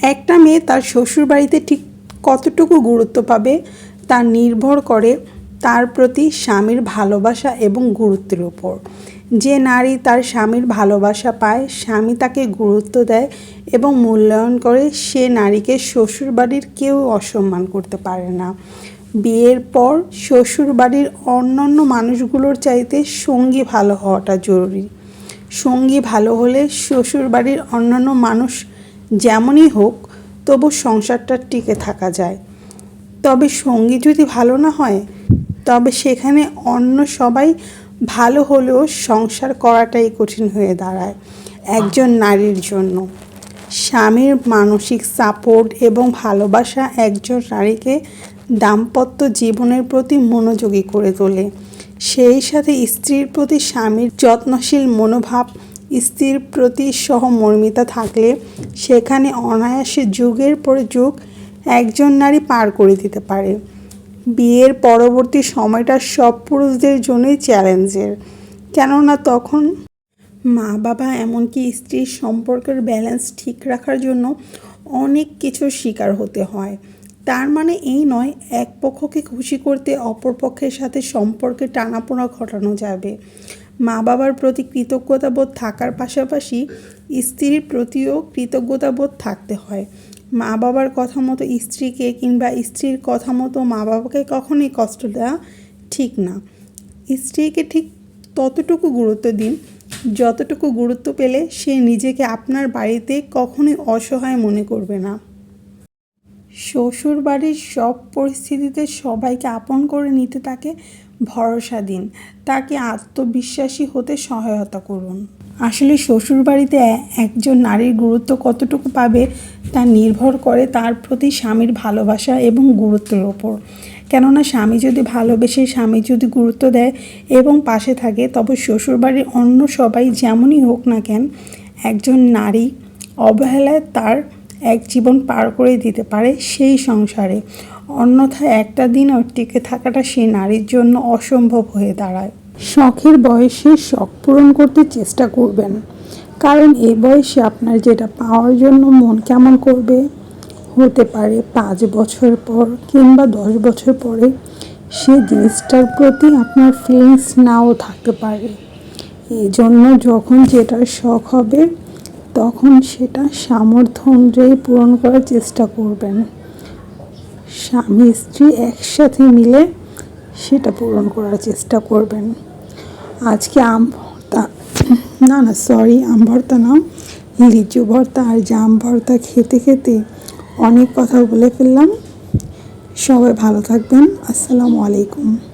একটা মেয়ে তার শ্বশুরবাড়িতে ঠিক কতটুকু গুরুত্ব পাবে তা নির্ভর করে তার প্রতি স্বামীর ভালোবাসা এবং গুরুত্বের উপর। যে নারী তার স্বামীর ভালোবাসা পায়, স্বামী তাকে গুরুত্ব দেয় এবং মূল্যায়ন করে সে নারীকে শ্বশুরবাড়ির কেউ অসম্মান করতে পারে না। বিয়ের পর শ্বশুরবাড়ির অন্যান্য মানুষগুলোর চাইতে সঙ্গী ভালো হওয়াটা জরুরি। সঙ্গী ভালো হলে শ্বশুরবাড়ির অন্যান্য মানুষ যেমনই হোক, তবু সংসারটা টিকে থাকা যায়। তবে সঙ্গী যদি ভালো না হয়, তবে সেখানে অন্য সবাই ভালো হলেও সংসার করাটাই কঠিন হয়ে দাঁড়ায় একজন নারীর জন্য। স্বামীর মানসিক সাপোর্ট এবং ভালোবাসা একজন নারীকে দাম্পত্য জীবনের প্রতি মনোযোগী করে তোলে। সেই সাথে স্ত্রীর প্রতি স্বামীর যত্নশীল মনোভাব স্ত্রীর প্রতি সহমর্মিতা থাকলে সেখানে অনায়াসে যুগের পর যুগ একজন নারী পার করে দিতে পারে। বিয়ের পরবর্তী সময়টা সব পুরুষদের জন্যই চ্যালেঞ্জের। কেননা তখন মা বাবা এমনকি স্ত্রীর সম্পর্কের ব্যালেন্স ঠিক রাখার জন্য অনেক কিছুর শিকার হতে হয়। তার মানে এই নয়, এক পক্ষকে খুশি করতে অপর পক্ষের সাথে সম্পর্কে টানাপোড়া ঘটানো যাবে। মা বাবার প্রতি কৃতজ্ঞতাবোধ থাকার পাশাপাশি স্ত্রীর প্রতিও কৃতজ্ঞতাবোধ থাকতে হয়। মা বাবার কথা মতো স্ত্রীকে কিংবা স্ত্রীর কথা মতো মা বাবাকে কখনোই কষ্ট দেওয়া ঠিক না। স্ত্রীকে ঠিক ততটুকু গুরুত্ব দিন, যতটুকু গুরুত্ব পেলে সে নিজেকে আপনার বাড়িতে কখনোই অসহায় মনে করবে না। শ্বশুর বাড়ির সব পরিস্থিতিতে সবাইকে আপন করে নিতে তাকে ভরসা দিন। তাকে আত্মবিশ্বাসী হতে সহায়তা করুন। আসলে শ্বশুর বাড়িতে একজন নারীর গুরুত্ব কতটুকু পাবে তা নির্ভর করে তার প্রতি স্বামীর ভালোবাসা এবং গুরুত্বের ওপর। কেননা স্বামী যদি ভালোবেসে স্বামী যদি গুরুত্ব দেয় এবং পাশে থাকে, তবে শ্বশুরবাড়ির অন্য সবাই যেমনই হোক না কেন, একজন নারী অবহেলায় তার এক জীবন পার করে দিতে পারে সেই সংসারে। অন্যথায় একটা দিন দিনও টিকে থাকাটা সেই নারীর জন্য অসম্ভব হয়ে দাঁড়ায়। শখের বয়সে শখ পূরণ করতে চেষ্টা করবেন। কারণ এই বয়সে আপনার যেটা পাওয়ার জন্য মন কেমন করবে? হতে পারে পাঁচ বছর পর কিংবা দশ বছর পরে সে জিনিসটার প্রতি আপনার ফিলিংস নাও থাকতে পারে। এই জন্য যখন যেটা শখ হবে তখন সেটা সামর্থ্য অনুযায়ী পূরণ করার চেষ্টা করবেন। স্বামী, স্ত্রী একসাথে মিলে সেটা পূরণ করার চেষ্টা করবেন। আজকে আম ভর্তা না না সরি আম ভর্তা না, লিচু ভর্তা আর জাম ভর্তা খেতে খেতে অনেক কথা বলে ফেললাম। সবাই ভালো থাকবেন। আসসালামু আলাইকুম।